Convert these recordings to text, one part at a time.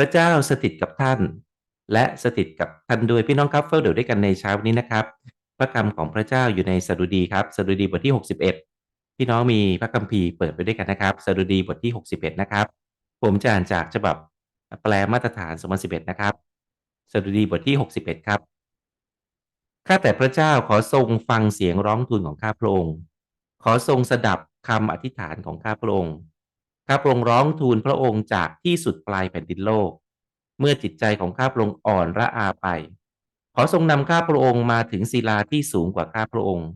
ระเจ้าสถิตกับท่าน และสถิตกับท่านด้วยพี่น้องครับเฝ้าเดี๋ยวด้วยกันในเช้านี้นะครับ พระคำของพระเจ้าอยู่ในสดุดีครับสดุดีบทที่ 61 พี่น้องมีพระคัมภีร์เปิดไปด้วยกันนะครับสดุดีบทที่ 61 นะครับ ผมจะอ่านจากฉบับแปลมาตรฐาน2011นะครับสดุดีบทที่ 61 ครับข้าแต่พระเจ้าขอทรงฟังเสียงร้องทูลของข้าพระองค์ ขอทรงสดับคำอธิษฐานของข้าพระองค์ ข้าพระองค์ร้องทูลพระองค์จากที่สุดปลายแผ่นดินโลก เมื่อจิตใจของข้าพระองค์อ่อนระอาไป ขอทรงนำข้าพระองค์มาถึงศิลาที่สูงกว่าข้าพระองค์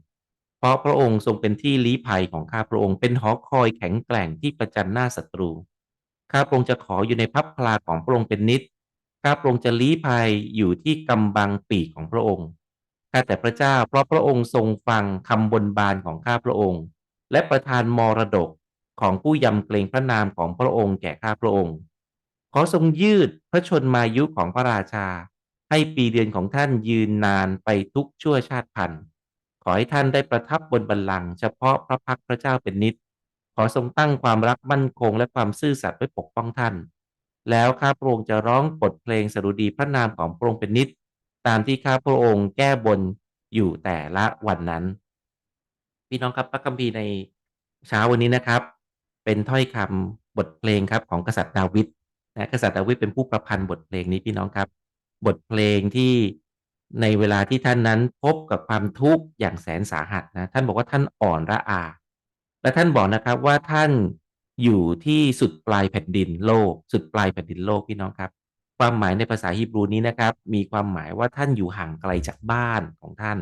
เพราะพระองค์ทรงเป็นที่ลี้ภัยของข้าพระองค์เป็นหอคอยแข็งแกร่งที่ประจันหน้าศัตรู ข้าพระองค์จะขออยู่ในพับพลาของพระองค์เป็นนิด ข้าพระองค์จะลี้ภัยอยู่ที่กำบังปีกของพระองค์ข้าแต่พระเจ้าเพราะพระองค์ทรงฟังคำบนบานของข้าพระองค์ และประทานมรดก ของผู้ยำเกรงพระนามของพระองค์แก่ข้าพระองค์ ขอทรงยืดพระชนมายุของพระราชา ให้ปีเดือนของท่านยืนนานไปทุกชั่วชาติพันธุ์ขอให้ท่านได้ประทับบนบัลลังก์เฉพาะพระพักพระเจ้าเป็นนิด ขอทรงตั้งความรักมั่นคงและความซื่อสัตย์ไว้ปกป้องท่าน แล้วข้าพระองค์จะร้องบทเพลงสรุดีพระนามของพระองค์เป็นนิด ตามที่ข้าพระองค์แก้บนอยู่แต่ละวันนั้น พี่น้องครับพระคัมภีร์ในเช้าวันนี้นะครับ เป็นถ้อยคำบทเพลงครับของกษัตริย์ดาวิดนะกษัตริย์ดาวิดเป็นผู้ประพันธ์บทเพลงนี้พี่น้องครับ บทเพลงที่ในเวลาที่ท่านนั้นพบกับความทุกข์อย่างแสนสาหัสนะท่านบอกว่าท่านอ่อนระอา และท่านบอกนะครับว่าท่านอยู่ที่สุดปลายแผ่นดินโลก สุดปลายแผ่นดินโลกพี่น้องครับ ความหมายในภาษาฮีบรูนี้นะครับ มีความหมายว่าท่านอยู่ห่างไกลจากบ้านของท่าน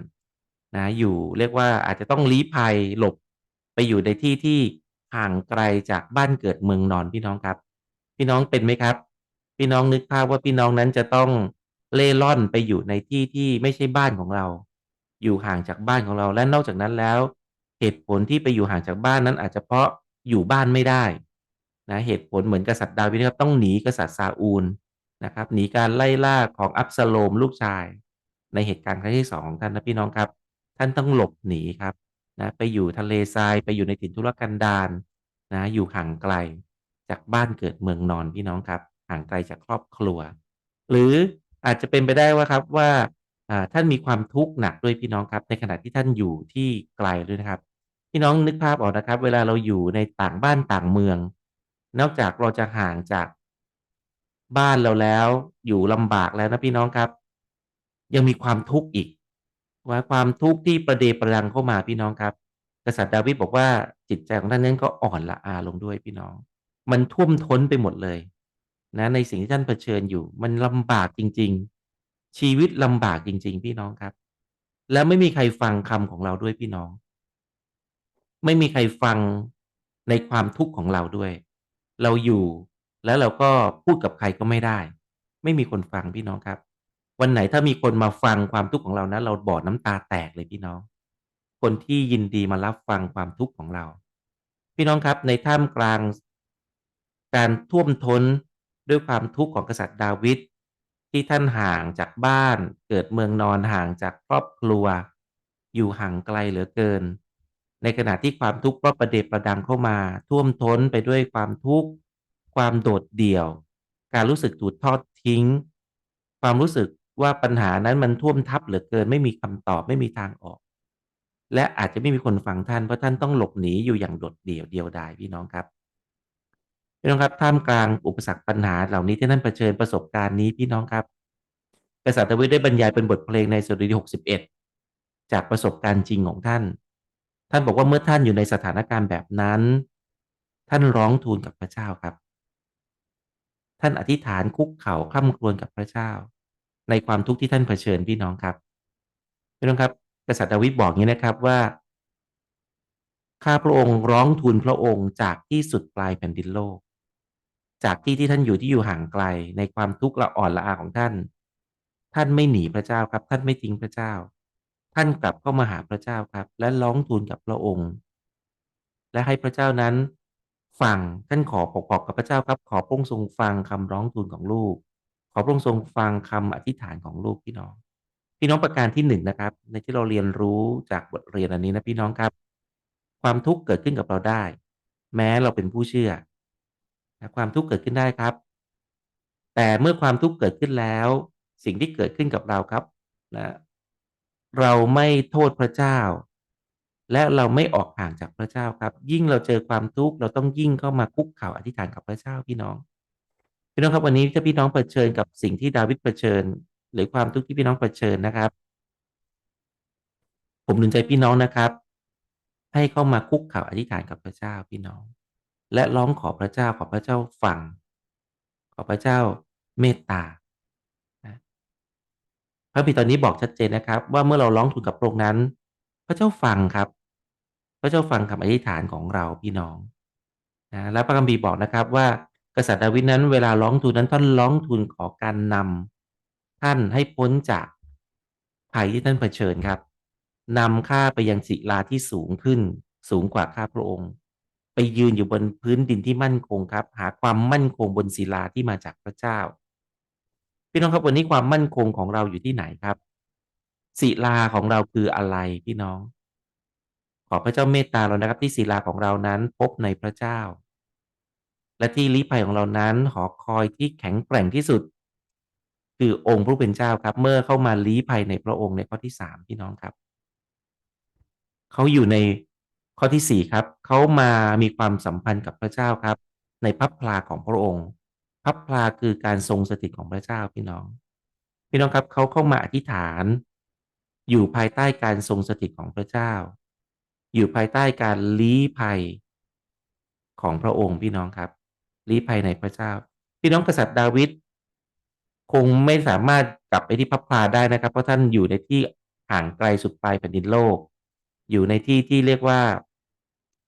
นะอยู่เรียกว่าอาจจะต้องลี้ภัยหลบไปอยู่ในที่ที่ ห่างไกลจากบ้านเกิดเมืองนอนพี่น้องครับ พี่น้องเป็นไหมครับ พี่น้องนึกภาพว่าพี่น้องนั้นจะต้องเล่ร่อนไปอยู่ในที่ที่ไม่ใช่บ้านของเรา อยู่ห่างจากบ้านของเราและนอกจากนั้นแล้ว เหตุผลที่ไปอยู่ห่างจากบ้านนั้นอาจจะเพราะอยู่บ้านไม่ได้นะเหตุผลเหมือนกษัตริย์ดาวิดนะครับต้องหนีกษัตริย์ซาอูลนะครับหนีการไล่ล่าของอับซาโลมลูกชาย ในเหตุการณ์ครั้งที่สองของท่านนะพี่น้องครับ ท่านต้องหลบหนีครับ นะไปอยู่ทะเลทรายไปอยู่ในถิ่นทุรกันดารนะอยู่ห่างไกลจากบ้านเกิดเมืองนอนพี่น้องครับ ห่างไกลจากครอบครัว หรืออาจจะเป็นไปได้ว่าครับว่าท่านมีความทุกข์หนักด้วยพี่น้องครับ ในขณะที่ท่านอยู่ที่ไกลด้วยนะครับ พี่น้องนึกภาพออกนะครับ เวลาเราอยู่ในต่างบ้านต่างเมือง นอกจากเราจะห่างจากบ้านเราแล้ว อยู่ลำบากแล้วนะพี่น้องครับ ยังมีความทุกข์อีก ว่าความทุกข์ที่ประเดประดังเข้ามาพี่น้องครับ กษัตริย์ดาวิดบอกว่าจิตใจของท่านนั้นก็อ่อนละอาลงด้วยพี่น้อง มันท่วมท้นไปหมดเลย นะในสิ่งที่ท่านเผชิญอยู่ มันลำบากจริง ๆ ชีวิตลำบากจริง ๆ พี่น้องครับ แล้วไม่มีใครฟังคำของเราด้วยพี่น้อง ไม่มีใครฟังในความทุกข์ของเราด้วย เราอยู่แล้วเราก็พูดกับใครก็ไม่ได้ ไม่มีคนฟังพี่น้องครับ วันไหนถ้ามีคนมาฟังความทุกข์ของเรานะ เราบอดน้ำตาแตกเลยพี่น้อง คนที่ยินดีมารับฟังความทุกข์ของเรา พี่น้องครับในท่ามกลาง การท่วมท้นด้วยความทุกข์ของกษัตริย์ดาวิดที่ท่านห่างจากบ้าน เกิดเมืองนอนห่างจากครอบครัว อยู่ห่างไกลเหลือเกิน ในขณะที่ความทุกข์ก็ประเดประดังเข้ามา ท่วมท้นไปด้วยความทุกข์ ความโดดเดี่ยว การรู้สึกถูกทอดทิ้ง ความรู้สึก ว่าปัญหานั้นมันท่วมทับเหลือเกิน ไม่มีคำตอบไม่มีทางออก และอาจจะไม่มีคนฟังท่านเพราะท่านต้องหลบหนีอยู่อย่างโดดเดี่ยวเดียวดายพี่น้องครับพี่น้องครับท่ามกลางอุปสรรคปัญหาเหล่านี้ที่ท่านเผชิญประสบการณ์นี้พี่น้องครับกษัตริย์ดาวิดได้บรรยายเป็นบทเพลงในสดุดี61จากประสบการณ์จริงของท่าน ท่านบอกว่าเมื่อท่านอยู่ในสถานการณ์แบบนั้น ท่านร้องทูลกับพระเจ้าครับ ท่านอธิษฐานคุกเข่าคร่ำครวญกับพระเจ้า ในความทุกข์ที่ท่านเผชิญพี่น้องครับพี่น้องครับ กษัตริย์ดาวิดบอกอย่างนี้นะครับว่าข้าพระองค์ร้องทูลพระองค์จากที่สุดปลายแผ่นดินโลก จากที่ที่ท่านอยู่ที่อยู่ห่างไกลในความทุกข์ละอ่อนละอาของท่าน ท่านไม่หนีพระเจ้าครับ ท่านไม่ทิ้งพระเจ้า ท่านกลับเข้ามาหาพระเจ้าครับ และร้องทูลกับพระองค์ และให้พระเจ้านั้นฟังท่านขอปกอกกับพระเจ้าครับ ขอพระองค์ทรงฟังคำร้องทูลของลูก ขอพระองค์ทรงฟังคำอธิษฐานของลูกพี่น้อง พี่น้องประการที่หนึ่งนะครับ ในที่เราเรียนรู้จากบทเรียนอันนี้นะพี่น้องครับ ความทุกข์เกิดขึ้นกับเราได้ แม้เราเป็นผู้เชื่อความทุกข์เกิดขึ้นได้ครับ แต่เมื่อความทุกข์เกิดขึ้นแล้ว สิ่งที่เกิดขึ้นกับเราครับนะเราไม่โทษพระเจ้า และเราไม่ออกห่างจากพระเจ้าครับ ยิ่งเราเจอความทุกข์เราต้องยิ่งเข้ามาคุกเข่าอธิษฐานกับพระเจ้าพี่น้อง พี่น้องครับวันนี้ถ้าพี่น้องเผชิญกับสิ่งที่ดาวิดเผชิญ หรือความทุกข์ที่พี่น้องเผชิญนะครับ ผมหนุนใจพี่น้องนะครับ ให้เข้ามาคุกเข่าอธิษฐานกับพระเจ้าพี่น้อง และร้องขอพระเจ้าขอพระเจ้าฟัง ขอพระเจ้าเมตตาพระบิดตอนนี้บอกชัดเจนนะครับ ว่าเมื่อเราร้องทูลกับพระองค์นั้น พระเจ้าฟังครับ พระเจ้าฟังคำอธิษฐานของเราพี่น้องนะและพระคัมภีร์บอกนะครับว่า กษัตริย์ดาวิดนั้นเวลาร้องทูลนั้นท่านร้องทูลขอการนำท่านให้พ้นจากภัยที่ท่านเผชิญครับนำข้าไปยังศิลาที่สูงขึ้น สูงกว่าข้าพระองค์ ไปยืนอยู่บนพื้นดินที่มั่นคงครับ หาความมั่นคงบนศิลาที่มาจากพระเจ้า พี่น้องครับวันนี้ความมั่นคงของเราอยู่ที่ไหนครับศิลาของเราคืออะไรพี่น้อง ขอพระเจ้าเมตตาเรานะครับที่ศิลาของเรานั้นพบในพระเจ้า และที่ลี้ภัยของเรานั้นหอคอยที่แข็งแกร่งที่สุด คือองค์พระผู้เป็นเจ้าครับ เมื่อเข้ามาลี้ภัยในพระองค์ในข้อที่สามพี่น้องครับ เขาอยู่ในข้อที่สี่ครับ เขามามีความสัมพันธ์กับพระเจ้าครับ ในพับพลาของพระองค์ พับพลาคือการทรงสถิตของพระเจ้าพี่น้อง พี่น้องครับเขาเข้ามาอธิษฐาน อยู่ภายใต้การทรงสถิตของพระเจ้า อยู่ภายใต้การลี้ภัยของพระองค์พี่น้องครับ ลี้ภัยในพระเจ้า พี่น้องกษัตริย์ดาวิดคงไม่สามารถกลับไปที่พับพลาได้นะครับ เพราะท่านอยู่ในที่ห่างไกลสุดปลายแผ่นดินโลก อยู่ในที่ที่เรียกว่า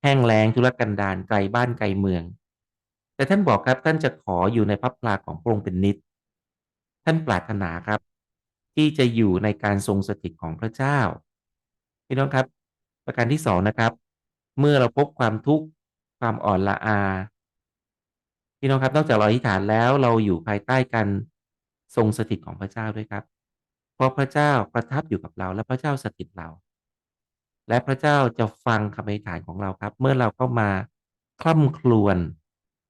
แห้งแล้งทุรกันดารไกลบ้านไกลเมือง แต่ท่านบอกครับท่านจะขออยู่ในพับพลาของพระองค์เป็นนิด ท่านปรารถนาครับ ที่จะอยู่ในการทรงสถิตของพระเจ้าพี่น้องครับ ประการที่สองนะครับ เมื่อเราพบความทุกข์ความอ่อนละอา พี่น้องครับ นอกจากเราอธิษฐานแล้วเราอยู่ภายใต้การทรงสถิตของพระเจ้าด้วยครับ เพราะพระเจ้าประทับอยู่กับเรา และพระเจ้าสถิตเรา และพระเจ้าจะฟังคำอธิษฐานของเราครับ เมื่อเราเข้ามาคล่ำครวญ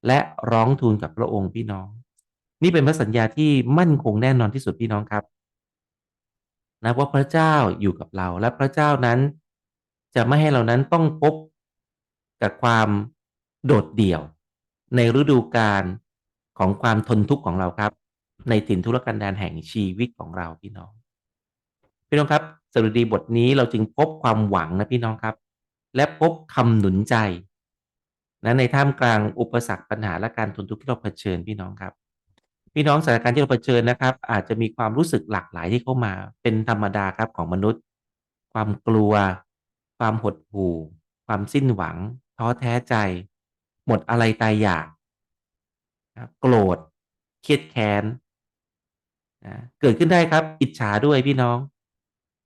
และร้องทูลกับพระองค์พี่น้อง นี่เป็นพระสัญญาที่มั่นคงแน่นอนที่สุดพี่น้องครับนะว่าพระเจ้าอยู่กับเราและพระเจ้านั้น จะไม่ให้เรานั้นต้องพบกับความโดดเดี่ยว ในฤดูกาลของความทนทุกข์ของเราครับ ในถิ่นทุรกันดารแห่งชีวิตของเราพี่น้อง พี่น้องครับสรุดีบทนี้เราจึงพบความหวังนะพี่น้องครับ และพบคำหนุนใจนะในท่ามกลางอุปสรรคปัญหาและการทนทุกข์ที่เราเผชิญพี่น้องครับ พี่น้องสถานการณ์ที่เราเผชิญนะครับ อาจจะมีความรู้สึกหลากหลายที่เข้ามา เป็นธรรมดาครับของมนุษย์ ความกลัว ความหดหู่ ความสิ้นหวัง ท้อแท้ใจ หมดอะไรตายอยากโกรธเครียดแค้นนะเกิดขึ้นได้ครับ อิจฉาด้วยพี่น้อง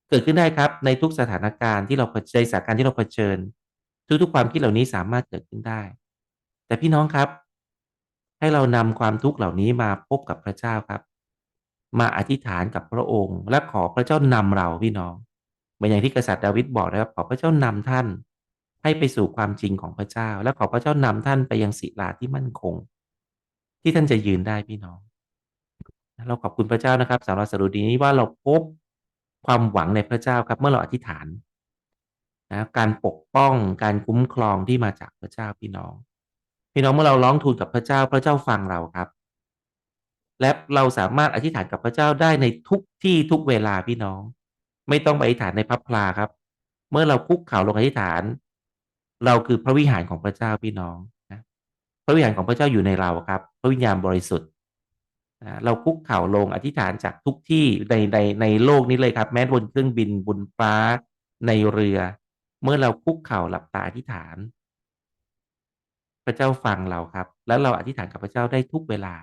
เกิดขึ้นได้ครับ ในทุกสถานการณ์ที่เราในสถานการณ์ที่เราเผชิญ ทุกๆความคิดเหล่านี้สามารถเกิดขึ้นได้ แต่พี่น้องครับ ให้เรานำความทุกข์เหล่านี้มาพบกับพระเจ้าครับ มาอธิษฐานกับพระองค์ และขอพระเจ้านำเราพี่น้องเหมือนอย่างที่กษัตริย์ดาวิดบอกนะครับขอพระเจ้านำท่าน ให้ไปสู่ความจริงของพระเจ้า และขอพระเจ้านำท่านไปยังศิลาที่มั่นคง ที่ท่านจะยืนได้พี่น้อง เราขอบคุณพระเจ้านะครับสำหรับสรุดีนี้ว่าเราพบความหวังในพระเจ้าครับ เมื่อเราอธิษฐานนะการปกป้องการคุ้มครองที่มาจากพระเจ้าพี่น้อง พี่น้องเมื่อเราร้องทูลกับพระเจ้าพระเจ้าฟังเราครับ และเราสามารถอธิษฐานกับพระเจ้าได้ในทุกที่ทุกเวลาพี่น้อง ไม่ต้องไปอธิษฐานในพับพลาครับ เมื่อเราคุกเข่าลงอธิษฐาน เราคือพระวิหารของพระเจ้าพี่น้องนะพระวิหารของพระเจ้าอยู่ในเราครับ พระวิญญาณบริสุทธิ์นะเราคุกเข่าลงอธิษฐานจากทุกที่ในในในโลกนี้เลยครับ แม้บนเครื่องบินบนฟ้าในเรือ เมื่อเราคุกเข่าหลับตาอธิษฐาน พระเจ้าฟังเราครับ แล้วเราอธิษฐานกับพระเจ้าได้ทุกเวลา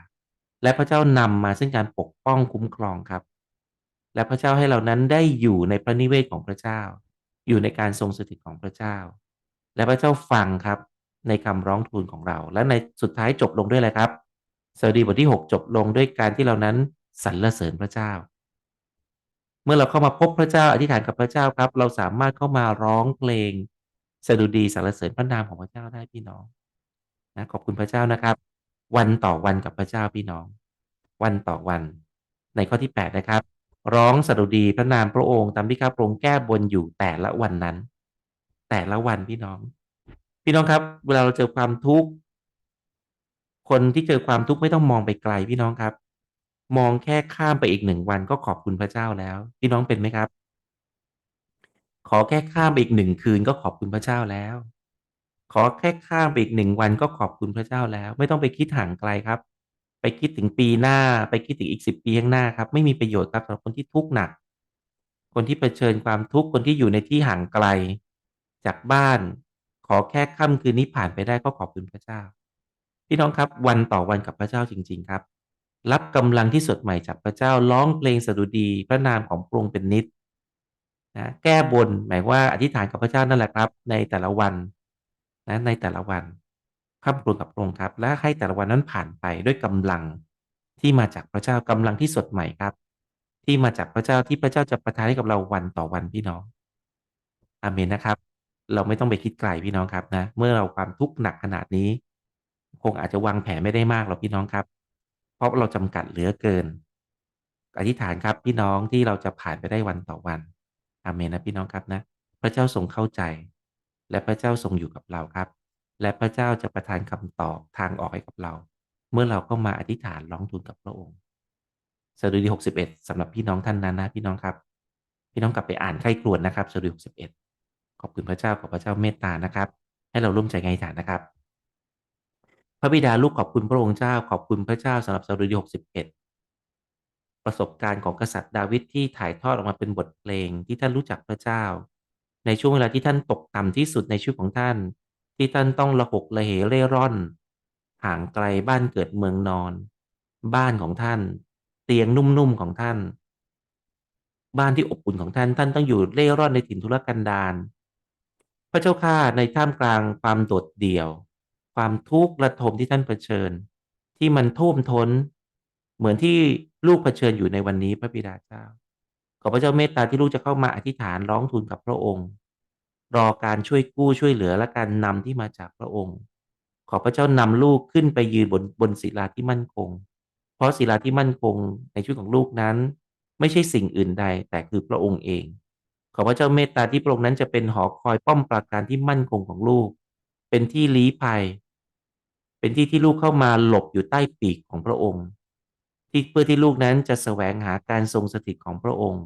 และพระเจ้านำมาซึ่งการปกป้องคุ้มครองครับ และพระเจ้าให้เรานั้นได้อยู่ในพระนิเวศของพระเจ้า อยู่ในการทรงสถิตของพระเจ้า และพระเจ้าฟังครับ ในคำร้องทูลของเรา และในสุดท้ายจบลงด้วยอะไรครับสดีบทที่ 6 จบลงด้วยการที่เรานั้นสรรเสริญพระเจ้า เมื่อเราเข้ามาพบพระเจ้าอธิษฐานกับพระเจ้าครับ เราสามารถเข้ามาร้องเพลงสดุดีสรรเสริญพระนามของพระเจ้าได้พี่น้องนะขอบคุณพระเจ้านะครับ วันต่อวันกับพระเจ้าพี่น้อง วันต่อวัน ในข้อที่ 8 นะครับ ร้องสดุดีพระนามพระองค์ตามที่ข้าพระองค์แก้บนอยู่แต่ละวันนั้น แต่ละวันพี่น้อง พี่น้องครับ เวลาเราเจอความทุกข์คนที่เจอความทุกข์ไม่ต้องมองไปไกลพี่น้องครับ มองแค่ข้ามไปอีกหนึ่งวันก็ขอบคุณพระเจ้าแล้ว พี่น้องเป็นไหมครับ ขอแค่ข้ามไปอีกหนึ่งคืนก็ขอบคุณพระเจ้าแล้ว ขอแค่ข้ามไปอีกหนึ่งวันก็ขอบคุณพระเจ้าแล้ว ไม่ต้องไปคิดห่างไกลครับ ไปคิดถึงปีหน้า ไปคิดถึงอีกสิบปีข้างหน้าครับ ไม่มีประโยชน์ครับสำหรับคนที่ทุกข์หนัก คนที่เผชิญความทุกข์คนที่อยู่ในที่ห่างไกล จากบ้าน ขอแค่ค่ำคืนนี้ผ่านไปได้ก็ขอบคุณพระเจ้า พี่น้องครับวันต่อวันกับพระเจ้าจริง ๆ ครับ รับกำลังที่สดใหม่จากพระเจ้าร้องเพลงสดุดีพระนามของพระองค์เป็นนิจนะแก้บนหมายว่าอธิษฐานกับพระเจ้านั่นแหละครับ ในแต่ละวันนะในแต่ละวันคร่ำครวญกับพระองค์ครับ และให้แต่ละวันนั้นผ่านไปด้วยกำลังที่มาจากพระเจ้ากำลังที่สดใหม่ครับ ที่มาจากพระเจ้าที่พระเจ้าจะประทานให้กับเราวันต่อวันพี่น้องอาเมนนะครับ เราไม่ต้องไปคิดไกลพี่น้องครับนะ เมื่อเราความทุกข์หนักขนาดนี้ คงอาจจะวางแผนไม่ได้มากหรอกพี่น้องครับ เพราะเราจำกัดเหลือเกิน อธิษฐานครับพี่น้องที่เราจะผ่านไปได้วันต่อวันอาเมนนะพี่น้องครับนะ พระเจ้าทรงเข้าใจ และพระเจ้าทรงอยู่กับเราครับ และพระเจ้าจะประทานคำตอบทางออกให้กับเรา เมื่อเราก็มาอธิษฐานร้องทูลกับพระองค์สดุดี61สำหรับพี่น้องท่านนั้นนะพี่น้องครับ พี่น้องกลับไปอ่านใคร่ครวญนะครับสดุดี61 ขอบคุณพระเจ้าขอพระเจ้าเมตตานะครับ ให้เราร่วมใจกันอธิษฐานนะครับ พระบิดาลูกขอบคุณพระองค์เจ้า ขอบคุณพระเจ้าสำหรับสดุดี61ประสบการณ์ของกษัตริย์ดาวิดที่ถ่ายทอดออกมาเป็นบทเพลงที่ท่านรู้จักพระเจ้า ในช่วงเวลาที่ท่านตกต่ำที่สุดในชีวิตของท่าน ที่ท่านต้องระหกระเหเร่ร่อน ห่างไกลบ้านเกิดเมืองนอน บ้านของท่าน เตียงนุ่มๆของท่าน บ้านที่อบอุ่นของท่านท่านต้องอยู่เร่ร่อนในถิ่นทุรกันดาร ระเจ้าข้าในท่ามกลางความโดดเดี่ยว ความทุกข์ระทมที่ท่านเผชิญ ที่มันท่วมท้น เหมือนที่ลูกเผชิญอยู่ในวันนี้พระบิดาเจ้า ขอพระเจ้าเมตตาที่ลูกจะเข้ามาอธิษฐานร้องทูลกับพระองค์ รอการช่วยกู้ช่วยเหลือและการนำที่มาจากพระองค์ ขอพระเจ้านำลูกขึ้นไปยืนบนบนศิลาที่มั่นคง เพราะศิลาที่มั่นคงในชีวิตของลูกนั้น ไม่ใช่สิ่งอื่นใดแต่คือพระองค์เอง ขอพระเจ้าเมตตาที่พระองค์นั้นจะเป็นหอคอยป้อมปราการที่มั่นคงของลูก เป็นที่ลี้ภัย เป็นที่ที่ลูกเข้ามาหลบอยู่ใต้ปีกของพระองค์ ที่เพื่อที่ลูกนั้นจะแสวงหาการทรงสถิตของพระองค์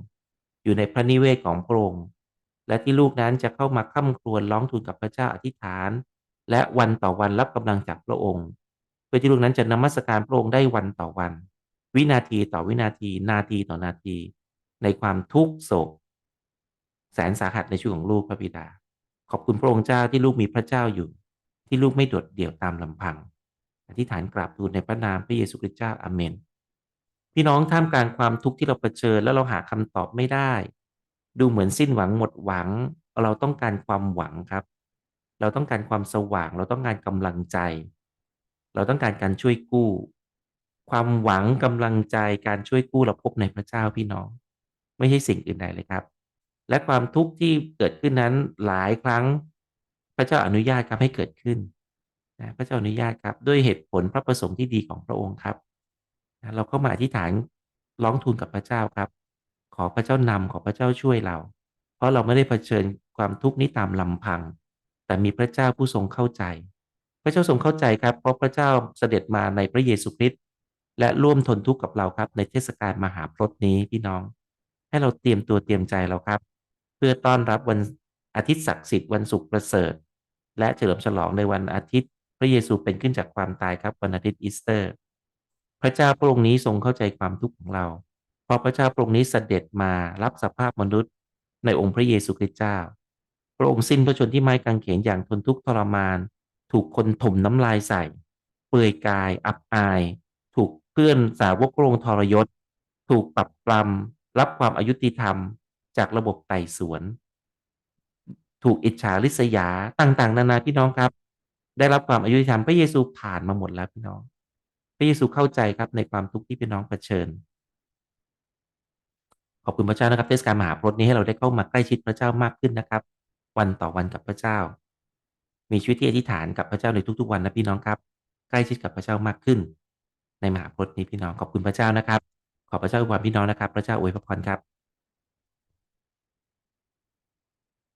อยู่ในพระนิเวศของพระองค์ และที่ลูกนั้นจะเข้ามาค่ำครวญร้องทูลกับพระเจ้าอธิษฐาน และวันต่อวันรับกำลังจากพระองค์ เพื่อที่ลูกนั้นจะนมัสการพระองค์ได้วันต่อวัน วินาทีต่อวินาที นาทีต่อนาที ในความทุกข์โศก แสนสาหัสในชีวิตของลูกพระบิดา ขอบคุณพระองค์เจ้าที่ลูกมีพระเจ้าอยู่ ที่ลูกไม่โดดเดี่ยวตามลำพัง อธิษฐานกราบทูลในพระนามพระเยซูคริสต์เจ้าอาเมน พี่น้องท่ามกลางความทุกข์ที่เราเผชิญแล้วเราหาคำตอบไม่ได้ ดูเหมือนสิ้นหวังหมดหวัง เราต้องการความหวังครับ เราต้องการความสว่าง เราต้องการกำลังใจ เราต้องการการช่วยกู้ ความหวังกำลังใจการช่วยกู้เราพบในพระเจ้าพี่น้อง ไม่ใช่สิ่งอื่นใดเลยครับ และความทุกข์ที่เกิดขึ้นนั้นหลายครั้ง พระเจ้าอนุญาตครับให้เกิดขึ้นนะพระเจ้าอนุญาตครับด้วยเหตุผลพระประสงค์ที่ดีของพระองค์ครับนะเราเข้ามาอธิษฐานร้องทูลกับพระเจ้าครับ ขอพระเจ้านำขอพระเจ้าช่วยเรา เพราะเราไม่ได้เผชิญความทุกข์นี้ตามลำพัง แต่มีพระเจ้าผู้ทรงเข้าใจ พระเจ้าทรงเข้าใจครับ เพราะพระเจ้าเสด็จมาในพระเยซูคริสต์และร่วมทนทุกข์กับเราครับ ในเทศกาลมหาพรตนี้พี่น้อง ให้เราเตรียมตัวเตรียมใจเราครับ เพื่อต้อนรับวันอาทิตย์ศักดิ์สิทธิ์วันศุกร์ประเสริฐ และเฉลิมฉลองในวันอาทิตย์ พระเยซูเป็นขึ้นจากความตายครับวันอาทิตย์อีสเตอร์ พระเจ้าพระองค์นี้ทรงเข้าใจความทุกข์ของเรา เพราะพระเจ้าพระองค์นี้เสด็จมารับสภาพมนุษย์ ในองค์พระเยซูคริสต์เจ้า พระองค์สิ้นพระชนที่ไม้กางเขนอย่างทนทุกข์ทรมาน ถูกคนถมน้ำลายใส่ เปลือยกาย อับอาย ถูกเพื่อนสาวกพระองค์ทรยศ ถูกปรับปรำรับความอายุติธรรม จากระบบไต่สวน ถูกอิจฉาริษยาต่างๆ นานาพี่น้องครับ ได้รับความอายุธรรมพระเยซูผ่านมาหมดแล้วพี่น้อง พระเยซูเข้าใจครับในความทุกข์ที่พี่น้องเผชิญ ขอบคุณพระเจ้านะครับเทศกาลมหาพรตนี้ให้เราได้เข้ามาใกล้ชิดพระเจ้ามากขึ้นนะครับ วันต่อวันกับพระเจ้า มีชีวิตที่อธิษฐานกับพระเจ้าในทุก ๆ วันนะพี่น้องครับ ใกล้ชิดกับพระเจ้ามากขึ้น ในมหาพจน์นี้พี่น้องขอบคุณพระเจ้านะครับ ขอพระเจ้าอวยพรพี่น้องนะครับ พระเจ้าอวยพรครับ